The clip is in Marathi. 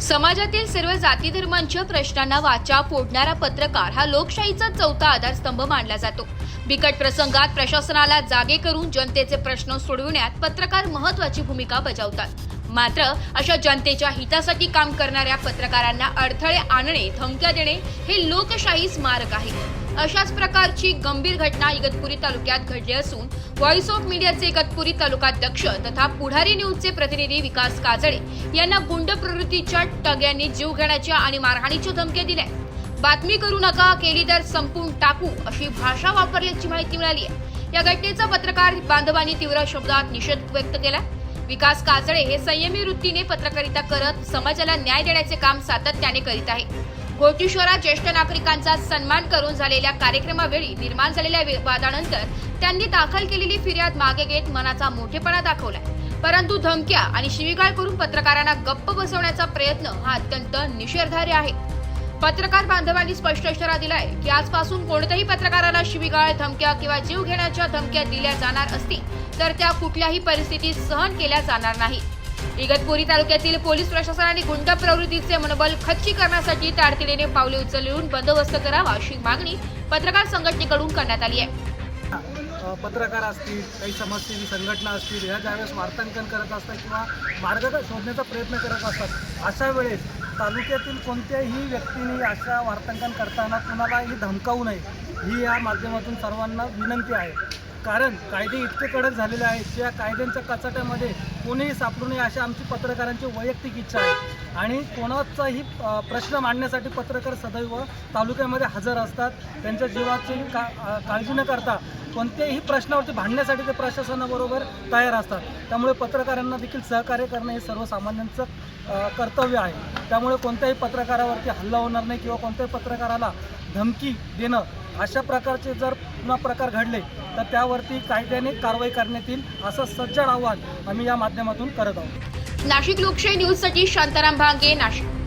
समाजातील सर्व जाती धर्मांच्या प्रश्नांना वाचा फोडणारा पत्रकार हा लोकशाहीचा चौथा आधारस्तंभ मानला जातो. बिकट प्रसंगात प्रशासनाला जागे करून जनतेचे प्रश्न सोडविण्यात पत्रकार महत्वाची भूमिका बजावतात. मात्र अशा जनतेच्या हितासाठी काम करणाऱ्या पत्रकारांना अडथळे आणणे धमक्या देणे हे लोकशाही स्मारक आहे. अशाच प्रकारची गंभीर घटना इगतपुरी तालुक्यात घडली असून व्हॉइस ऑफ मीडियाचे इगतपुरी तालुकाध्यक्ष तथा पुढारी न्यूजचे प्रतिनिधी विकास काजळे यांना गुंड प्रवृत्तीच्या टग्यांनी जीव घेण्याच्या आणि मारहाणीच्या धमक्या दिल्या. बातमी करू नका केली तर संपून टाकू अशी भाषा वापरल्याची माहिती मिळाली आहे. या घटनेचा पत्रकार बांधवांनी तीव्र शब्दात निषेध व्यक्त केला. विकास काजळे हे संयमी वृत्तीने पत्रकारिता करत समाजाला न्याय देण्याचे काम सातत्याने करीत आहे. घोटी शहरात ज्येष्ठ नागरिकांचा सन्मान करून झालेल्या कार्यक्रमावेळी निर्माण झालेल्या विवादानंतर त्यांनी दाखल केलेली फिर्याद मागे घेत मनाचा मोठेपणा दाखवलाय. परंतु धमक्या आणि शिवीगाळ करून पत्रकारांना गप्प बसवण्याचा प्रयत्न हा अत्यंत निषेधार्ह आहे. पत्रकार बांधवांनी स्पष्ट इशारा दिलाय की आजपासून कोणत्याही पत्रकाराला शिवीगाळ धमक्या किंवा जीव घेण्याच्या धमक्या दिल्या जाणार असतील तर त्या कुठल्याही परिस्थितीत सहन केल्या जाणार नाही इगतपुरी तालुक्यातील पोलीस प्रशासनाने गुंड प्रवृत्तीचे मनोबल खच्ची करण्यासाठी तातडीने पावले उचलून बंदोबस्त करावा अशी मागणी पत्रकार संघटनेकडून करण्यात आली आहे. पत्रकार असतील काही समाजसेवी संघटना असतील ह्या ज्यावेळेस वार्तांकन करत असतात किंवा मार्ग शोधण्याचा प्रयत्न करत असतात अशा वेळेस तालुक्यातील कोणत्याही व्यक्तीने अशा वार्तांकन करताना कुणालाही धमकावू नये ही या माध्यमातून सर्वांना विनंती आहे. कारण कायदे इतके कडक झालेले आहेत की या कायद्यांच्या कचाट्यामध्ये कोणीही सापडू नये अशी आमची पत्रकारांची वैयक्तिक इच्छा आहे. आणि कोणाचाही प्रश्न मांडण्यासाठी पत्रकार सदैव तालुक्यामध्ये हजर असतात. त्यांच्या जीवाची का काळजी न करता कोणत्याही प्रश्नावरती भांडण्यासाठी ते प्रशासनाबरोबर तयार असतात. त्यामुळे पत्रकारांना देखील सहकार्य करणं हे सर्वसामान्यांचं कर्तव्य आहे. त्यामुळे कोणत्याही पत्रकारावरती हल्ला होणार नाही किंवा कोणत्याही पत्रकाराला धमकी देणं अशा प्रकारचे जर पुन्हा प्रकार घडले तर त्यावरती कायद्याने कारवाई करण्यात येईल असं सज्जड आव्हान आम्ही या माध्यमातून करत आहोत. नाशिक लोकशाही न्यूजसाठी शांताराम भांगे नाशिक.